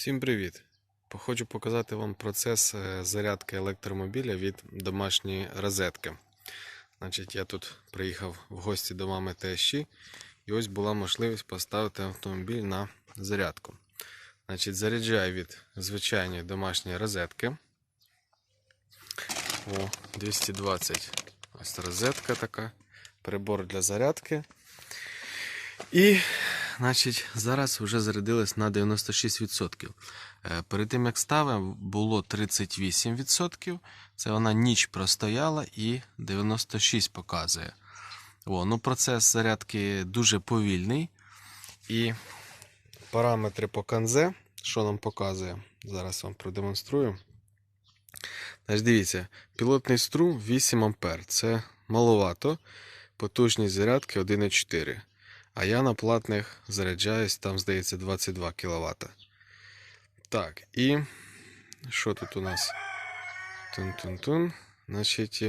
Всім привіт! Хочу показати вам процес е, зарядки електромобіля від домашньої розетки. Значить, я тут приїхав в гості до мами Тещі, і ось була можливість поставити автомобіль на зарядку. Значить, заряджаю від звичайної домашньої розетки. О, 220. Ось розетка така, прибор для зарядки. І Значить, зараз вже зарядилось на 96%. Е, Перед тим як ставив, було 38%. Це вона ніч простояла і 96 показує. О, ну Процес зарядки дуже повільний. І параметри по канзе, що нам показує, зараз вам продемонструю. Значить, Дивіться, пілотний струм 8 А. Це маловато. Потужність зарядки 1,4. А я на платних заряджаюсь, там, здається, 22 кВт. Так, і що тут у нас? Тун-тун-тун. Значить,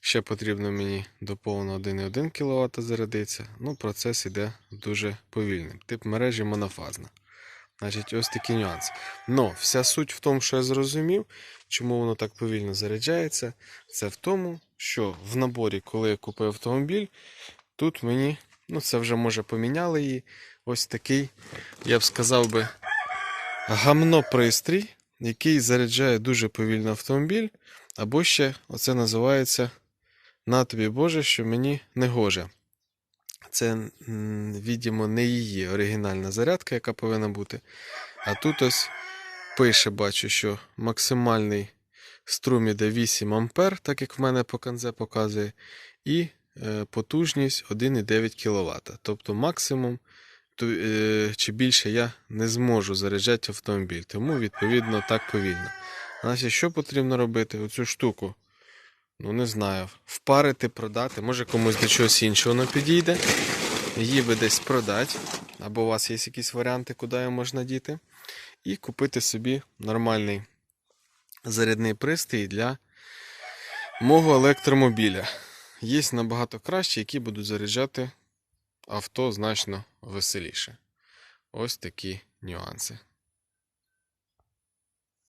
ще потрібно мені до повного 1,1 кВт зарядитися. Ну, процес іде дуже повільним. Тип мережі монофазна. Значить, ось такі нюанси. Но вся суть в тому, що я зрозумів, чому воно так повільно заряджається, це в тому, що в наборі, коли я купив автомобіль, тут мені Ну, це вже може поміняли її. Ось такий, я б сказав би, гамно-пристрій, який заряджає дуже повільно автомобіль. Або ще оце називається На тобі Боже, що мені не гоже. Це, відомо, не її оригінальна зарядка, яка повинна бути. А тут ось пише, бачу, що максимальний струм іде 8 А, так як в мене по канзе показує. І потужність 1,9 кВт. Тобто максимум е, чи більше я не зможу заряджати автомобіль. Тому, відповідно, так повільно. Значить, що потрібно робити? Оцю штуку. Ну, не знаю, впарити, продати, може комусь до чогось іншого воно підійде. Її би десь продати. Або у вас є якісь варіанти, куди її можна діти. І купити собі нормальний зарядний пристрій для мого електромобіля. Є набагато кращі, які будуть заряджати авто значно веселіше. Ось такі нюанси.